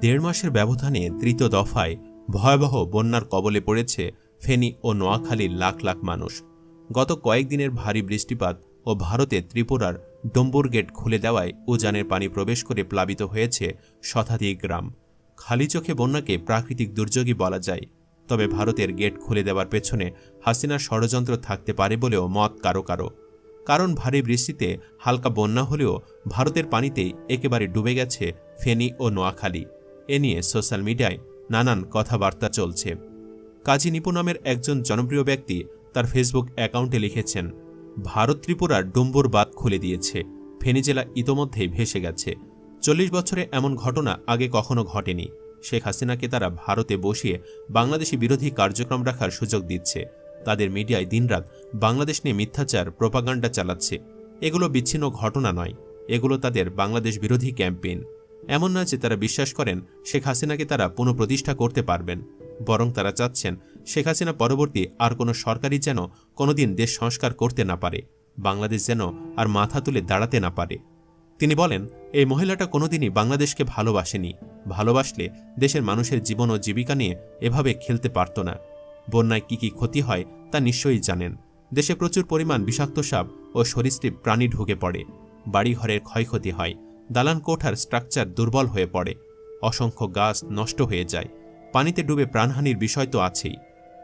দেড় মাসের ব্যবধানে তৃতীয় দফায় ভয়াবহ বন্যার কবলে পড়েছে ফেনী ও নোয়াখালীর লাখ লাখ মানুষ। গত কয়েকদিনের ভারী বৃষ্টিপাত ও ভারতে ত্রিপুরার ডম্বুর গেট খুলে দেওয়ায় উজানের পানি প্রবেশ করে প্লাবিত হয়েছে শতাধিক গ্রাম। খালি চোখে বন্যাকে প্রাকৃতিক দুর্যোগই বলা যায়। তবে ভারতের গেট খুলে দেওয়ার পেছনে হাসিনার ষড়যন্ত্র থাকতে পারে বলেও মত কারও কারও। কারণ ভারী বৃষ্টিতে হালকা বন্যা হলেও ভারতের পানিতেই একেবারে ডুবে গেছে ফেনী ও নোয়াখালী। এ নিয়ে সোশ্যাল মিডিয়ায় নানান কথাবার্তা চলছে। কাজী নিপু নামের একজন জনপ্রিয় ব্যক্তি তার ফেসবুক অ্যাকাউন্টে লিখেছেন, ভারত ত্রিপুরার ডুম্বুর বাঁধ খুলে দিয়েছে। ফেনী জেলা ইতোমধ্যেই ভেসে গেছে। চল্লিশ বছরে এমন ঘটনা আগে কখনো ঘটেনি। শেখ হাসিনাকে তারা ভারতে বসিয়ে বাংলাদেশি বিরোধী কার্যক্রম রাখার সুযোগ দিচ্ছে। তাদের মিডিয়ায় দিনরাত বাংলাদেশ নিয়ে মিথ্যাচার, প্রপাগান্ডা চালাচ্ছে। এগুলো বিচ্ছিন্ন ঘটনা নয়। এগুলো তাদের বাংলাদেশ বিরোধী ক্যাম্পেইন। এমন নয় যে তারা বিশ্বাস করেন শেখ হাসিনাকে তারা পুনঃপ্রতিষ্ঠা করতে পারবেন, বরং তারা চাচ্ছেন শেখ হাসিনা পরবর্তী আর কোনো সরকারই যেন কোনোদিন দেশ সংস্কার করতে না পারে, বাংলাদেশ যেন আর মাথা তুলে দাঁড়াতে না পারে। তিনি বলেন, এই মহিলাটা কোনোদিনই বাংলাদেশকে ভালোবাসেনি, ভালোবাসলে দেশের মানুষের জীবন ও জীবিকা নিয়ে এভাবে খেলতে পারত না। বন্যায় কি কি ক্ষতি হয় তা নিশ্চয়ই জানেন। দেশে প্রচুর পরিমাণ বিষাক্ত সাপ ও সরীসৃপ প্রাণী ঢুকে পড়ে, বাড়িঘরের ক্ষয়ক্ষতি হয় দালান কোঠার স্ট্রাকচার দুর্বল হয়ে পড়ে। অসংখ্য গাছ নষ্ট হয়ে যায়। পানিতে ডুবে প্রাণহানির বিষয় তো আছেই।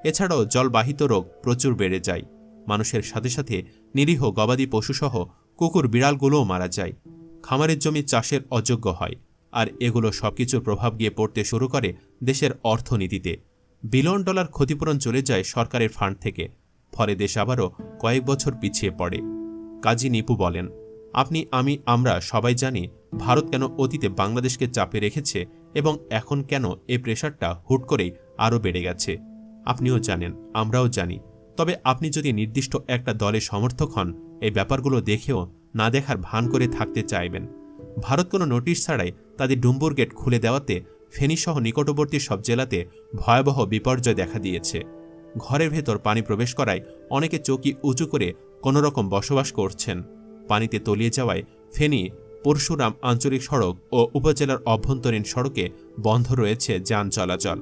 এছাড়াও জলবাহিত রোগ প্রচুর বেড়ে যায়। মানুষের সাথে সাথে নিরীহ গবাদি পশুসহ কুকুর বিড়ালগুলোও মারা যায়। খামারের জমি চাষের অযোগ্য হয়। আর এগুলো সবকিছুর প্রভাব গিয়ে পড়তে শুরু করে দেশের অর্থনীতিতে। বিলিয়ন ডলার ক্ষতিপূরণ চলে যায় সরকারের ফান্ড থেকে। ফলে দেশ আবারও কয়েক বছর পিছিয়ে পড়ে। কাজী নিপু বলেন আপনি, আমি, আমরা সবাই জানি ভারত কেন অতীতে বাংলাদেশকে চাপে রেখেছে এবং এখন কেন এই প্রেশারটা হুট করেই আরও বেড়ে গেছে। আপনিও জানেন, আমরাও জানি। তবে আপনি যদি নির্দিষ্ট একটা দলের সমর্থক হন, এই ব্যাপারগুলো দেখেও না দেখার ভান করে থাকতে চাইবেন। ভারত কোনো নোটিশ ছাড়াই তাদের ডুম্বুর গেট খুলে দেওয়াতে ফেনীসহ নিকটবর্তী সব জেলাতে ভয়াবহ বিপর্যয় দেখা দিয়েছে। ঘরের ভেতর পানি প্রবেশ করায় অনেকে চকি উঁচু করে কোনোরকম বসবাস করছেন। পানিতে তলিয়ে যাওয়ায় ফেনী, পরশুরাম আঞ্চলিক সড়ক ও উপজেলার অভ্যন্তরীণ সড়কে বন্ধ রয়েছে যান চলাচল।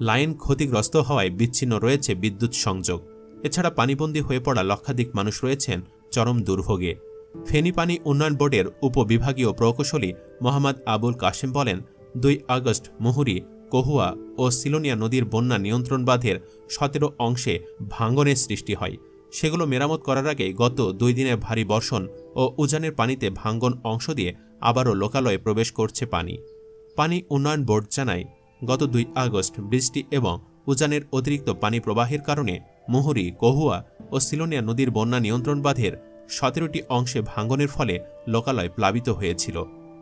লাইন ক্ষতিগ্রস্ত হওয়ায় বিচ্ছিন্ন রয়েছে বিদ্যুৎ সংযোগ। এছাড়া পানিবন্দী হয়ে পড়া লক্ষাধিক মানুষ রয়েছেন চরম দুর্ভোগে। ফেনী পানি উন্নয়ন বোর্ডের উপবিভাগীয় প্রকৌশলী মোহাম্মদ আবুল কাশেম বলেন, দুই আগস্ট মুহুরী, কহুয়া ও সিলোনিয়া নদীর বন্যা নিয়ন্ত্রণ বাঁধের সতেরো অংশে ভাঙ্গনের সৃষ্টি হয়। সেগুলো মেরামত করার আগে গত দুই দিনের ভারী বর্ষণ ও উজানের পানিতে ভাঙ্গন অংশ দিয়ে আবারও লোকালয়ে প্রবেশ করছে পানি। পানি উন্নয়ন বোর্ড জানায়, গত দুই আগস্ট বৃষ্টি এবং উজানের অতিরিক্ত পানি প্রবাহের কারণে মুহুরী, কহুয়া ও সিলোনিয়া নদীর বন্যা নিয়ন্ত্রণ বাঁধের সতেরোটি অংশে ভাঙ্গনের ফলে লোকালয় প্লাবিত হয়েছিল।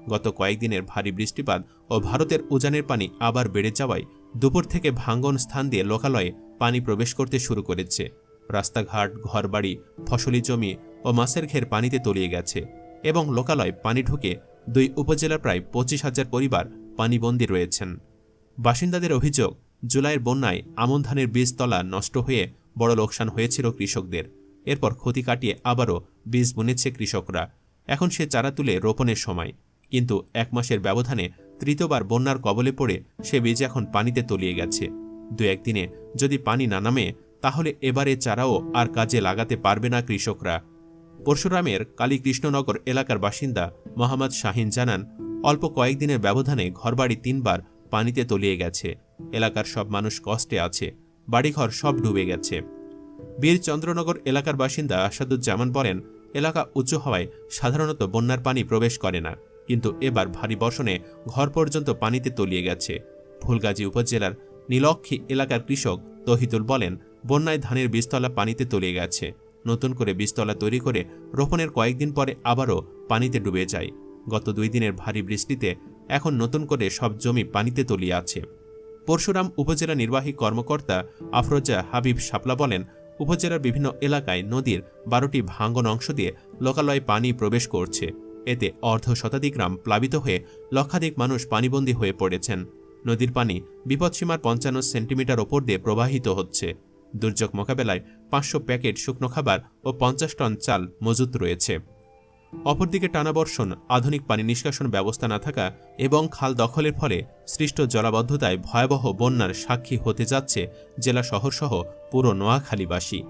গত কয়েকদিনের ভারী বৃষ্টিপাত ও ভারতের উজানের পানি আবার বেড়ে যাওয়ায় দুপুর থেকে ভাঙ্গন স্থান দিয়ে লোকালয়ে পানি প্রবেশ করতে শুরু করেছে। রাস্তাঘাট, ঘরবাড়ি, ফসলি জমি ও মাছের ঘের পানিতে তলিয়ে গেছে এবং লোকালয় পানি ঢুকে দুই উপজেলার প্রায় পঁচিশ হাজার পরিবার পানিবন্দী রয়েছেন। বাসিন্দাদের অভিযোগ, জুলাইয়ের বন্যায় আমন ধানের বীজতলা নষ্ট হয়ে বড় লোকসান হয়েছিল কৃষকদের। এরপর ক্ষতি কাটিয়ে আবারও বীজ বুনেছে কৃষকরা। এখন সে চারা তুলে রোপণের সময়। কিন্তু এক মাসের ব্যবধানে তৃতীয়বার বন্যার কবলে পড়ে সে বীজ এখন পানিতে তলিয়ে গেছে। দু একদিনে যদি পানি না নামে তাহলে এবারে চারাও আর কাজে লাগাতে পারবে না কৃষকরা। পরশুরামের কালীকৃষ্ণনগর এলাকার বাসিন্দা মোহাম্মদ শাহিন জানান, অল্প কয়েকদিনের ব্যবধানে ঘরবাড়ি তিনবার পানিতে তলিয়ে গেছে। এলাকার সব মানুষ কষ্টে আছে, বাড়িঘর সব ডুবে গেছে। বীর চন্দ্রনগর এলাকার বাসিন্দা আসাদুজ্জামান বলেন, এলাকা উঁচু হওয়ায় সাধারণত বন্যার পানি প্রবেশ করে না, কিন্তু এবার ভারী বর্ষণে ঘর পর্যন্ত পানিতে তলিয়ে গেছে। ফুলগাজী উপজেলার নীলক্ষী এলাকার কৃষক তহিতুল বলেন বন্যায় ধানের বীজতলা পানিতে তলিয়ে গেছে। নতুন করে বীজতলা তৈরি করে রোপণের কয়েকদিন পরে আবারও পানিতে ডুবে যায়। গত দুই দিনের ভারী বৃষ্টিতে এখন নতুন করে সব জমি পানিতে তলিয়ে আছে। পরশুরাম উপজেলা নির্বাহী কর্মকর্তা আফরোজা হাবিব শাপলা বলেন, উপজেলার বিভিন্ন এলাকায় নদীর বারোটি ভাঙ্গন অংশ দিয়ে লোকালয়ে পানি প্রবেশ করছে। এতে অর্ধ শতাধিক গ্রাম প্লাবিত হয়ে লক্ষাধিক মানুষ পানিবন্দী হয়ে পড়েছেন। নদীর পানি বিপদসীমার পঞ্চান্ন সেন্টিমিটার ওপর দিয়ে প্রবাহিত হচ্ছে। দুর্যোগ মোকাবেলায় পাঁচশো প্যাকেট শুকনো খাবার ও পঞ্চাশ টন চাল মজুত রয়েছে। অপরদিকে টানা বর্ষণ আধুনিক পানি নিষ্কাশন ব্যবস্থা না থাকা এবং খাল দখলের ফলে সৃষ্ট জলাবদ্ধতায় ভয়াবহ বন্যার সাক্ষী হতে যাচ্ছে জেলা শহরসহ পুরো নোয়াখালীবাসী।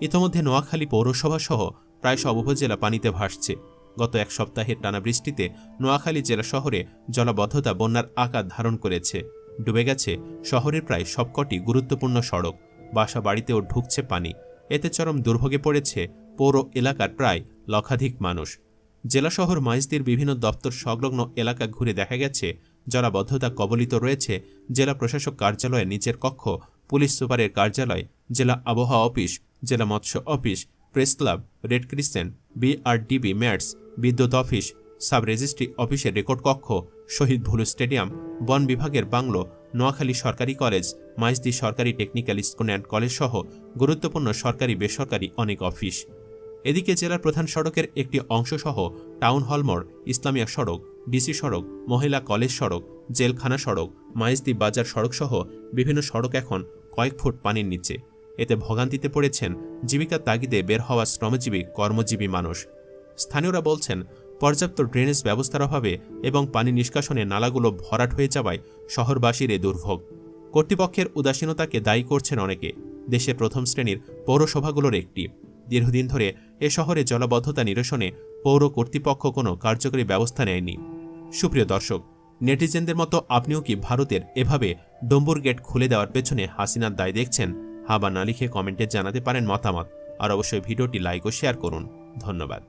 ইতোমধ্যে নোয়াখালী পৌরসভা সহ প্রায় সব উপজেলা পানিতে ভাসছে। গত এক সপ্তাহের টানা বৃষ্টিতে নোয়াখালী জেলা শহরে জলাবদ্ধতা বন্যার আকার ধারণ করেছে। ডুবে গেছে শহরের প্রায় সবকটি গুরুত্বপূর্ণ সড়ক। বাসা বাড়িতেও ঢুকছে পানি। এতে চরম দুর্ভোগে পড়েছে পৌর এলাকার প্রায় লক্ষাধিক মানুষ। জেলা শহর মাইজদির বিভিন্ন দপ্তর সংলগ্ন এলাকা ঘুরে দেখা গেছে, জলাবদ্ধতা কবলিত রয়েছে, জেলা প্রশাসক কার্যালয়ের নিচের কক্ষ, পুলিশ সুপারের কার্যালয়, জেলা আবহাওয়া অফিস, জেলা মৎস্য office, press club, red crescent, BRDB MATS, বিদ্যুৎ অফিস, সাব রেজিস্ট্রি অফিসের রেকর্ড কক্ষ, শহীদ ভুলু স্টেডিয়াম, বন বিভাগের বাংলো নোয়াখালী সরকারি কলেজ, মাইজদি সরকারি টেকনিক্যাল স্কুল অ্যান্ড কলেজ সহ গুরুত্বপূর্ণ সরকারি, বেসরকারি অনেক অফিস। এদিকে জেলার প্রধান সড়কের একটি অংশসহ টাউন হল মোড়, ইসলামিয়া সড়ক, ডিসি সড়ক, মহিলা কলেজ সড়ক, জেলখানা সড়ক, মাইজদি বাজার সড়ক সহ বিভিন্ন সড়ক এখন কয়েক ফুট পানির নিচে। এতে ভোগান্তিতে পড়েছেন জীবিকার তাগিদে বের হওয়া শ্রমজীবী, কর্মজীবী মানুষ। স্থানীয়রা বলছেন, পর্যাপ্ত ড্রেনেজ ব্যবস্থার অভাবে এবং পানি নিষ্কাশনে নালাগুলো ভরাট হয়ে যাওয়ায় শহরবাসীর এ দুর্ভোগ। কর্তৃপক্ষের উদাসীনতাকে দায়ী করছেন অনেকে। দেশের প্রথম শ্রেণির পৌরসভাগুলোর একটি। দীর্ঘদিন ধরে এ শহরে জলাবদ্ধতা নিরসনে পৌর কর্তৃপক্ষ কোনো কার্যকরী ব্যবস্থা নেয়নি। সুপ্রিয় দর্শক, নেটিজেনদের মতো আপনিও কি ভারতের এভাবে ডম্বুর গেট খুলে দেওয়ার পেছনে হাসিনার দায় দেখছেন? হাবা না লিখে কমেন্টে জানাতে পারেন মতামত। আর অবশ্যই ভিডিওটি লাইক ও শেয়ার করুন। ধন্যবাদ।